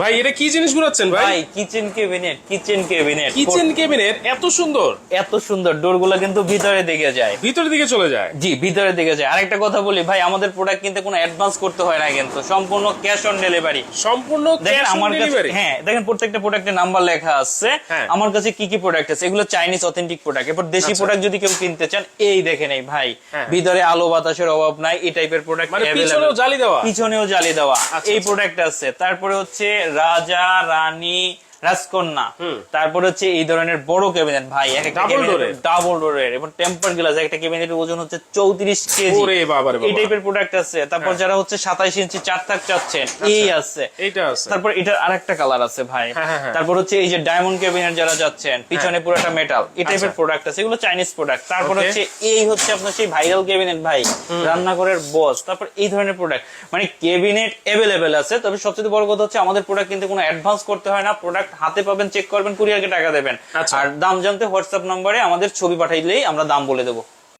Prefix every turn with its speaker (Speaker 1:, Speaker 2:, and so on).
Speaker 1: ভাই এটা কি জিনিস ঘুরাচ্ছেন ভাই?
Speaker 2: ভাই kitchen cabinet kitchen cabinet
Speaker 1: kitchen cabinet এত সুন্দর।
Speaker 2: এত সুন্দর ডোরগুলো কিন্তু ভিতরে দিকে যায়।
Speaker 1: ভিতরের দিকে চলে যায়।
Speaker 2: জি ভিতরের দিকে যায়। আরেকটা কথা বলি ভাই আমাদের প্রোডাক্ট কিনতে কোনো অ্যাডভান্স করতে হয় না কিন্তু সম্পূর্ণ ক্যাশ অন ডেলিভারি
Speaker 1: সম্পূর্ণ
Speaker 2: দেখেন আমার কাছে হ্যাঁ দেখেন প্রত্যেকটা প্রোডাক্টের নাম্বার লেখা আছে।
Speaker 1: হ্যাঁ।
Speaker 2: আমার কাছে কি কি প্রোডাক্ট আছে? এগুলো চাইনিজ অথেন্টিক প্রোডাক্ট এরপর দেশি
Speaker 1: আচ্ছা।
Speaker 2: প্রোডাক্ট যদি কেউ কিনতে চান এই দেখেন এই ভাই
Speaker 1: হ্যাঁ।
Speaker 2: ভিতরে আলো বাতাসের অভাব নাই এই টাইপের প্রোডাক্ট
Speaker 1: মানে পিছনেও জালি দেওয়া।
Speaker 2: পিছনেও জালি দেওয়া।
Speaker 1: আচ্ছা,
Speaker 2: এই
Speaker 1: আচ্ছা।
Speaker 2: প্রোডাক্ট আছে। তারপরে হচ্ছে রাজা রানী রাজকন্যা। তারপরে হচ্ছে এই ধরনের বড় ক্যাবিনেট ভাই এক একটা? ডাবল ডোরের এবং টেম্পার গ্লাস একটা ক্যাবিনেটের ওজন হচ্ছে চৌত্রিশ কেজি। এই টাইপের প্রোডাক্ট আছে। তারপর
Speaker 1: হ্যাঁ।
Speaker 2: যারা হচ্ছে সাতাইশ ইঞ্চি চার থাক চাচ্ছেন এই আছে। তারপর এটার আরেকটা কালার আছে ভাই।
Speaker 1: হ্যাঁ, হ্যাঁ।
Speaker 2: তারপর হচ্ছে এই যে ডায়মন্ড ক্যাবিনেট যারা যাচ্ছেন পিছনে পুরোটা মেটাল এই টাইপের
Speaker 1: আচ্ছা।
Speaker 2: প্রোডাক্ট আছে। এগুলো চাইনিজ প্রোডাক্ট তারপর হচ্ছে এই হচ্ছে আপনার সেই ভাইরাল ক্যাবিনেট ভাই রান্নাঘরের বস। তারপর এই ধরনের প্রোডাক্ট মানে ক্যাবিনেট অ্যাভেলেবেল আছে তবে সবচেয়ে বড় কথা হচ্ছে আমাদের প্রোডাক্ট কিন্তু কোনো অ্যাডভান্স করতে হয় না। প্রোডাক্ট হাতে পাবেন চেক করবেন কুরিয়ারকে টাকা দেবেন
Speaker 1: আচ্ছা।
Speaker 2: আর দাম জানতে হোয়াটসঅ্যাপ নম্বরে আমাদের ছবি পাঠাইলেই আমরা দাম বলে দেবো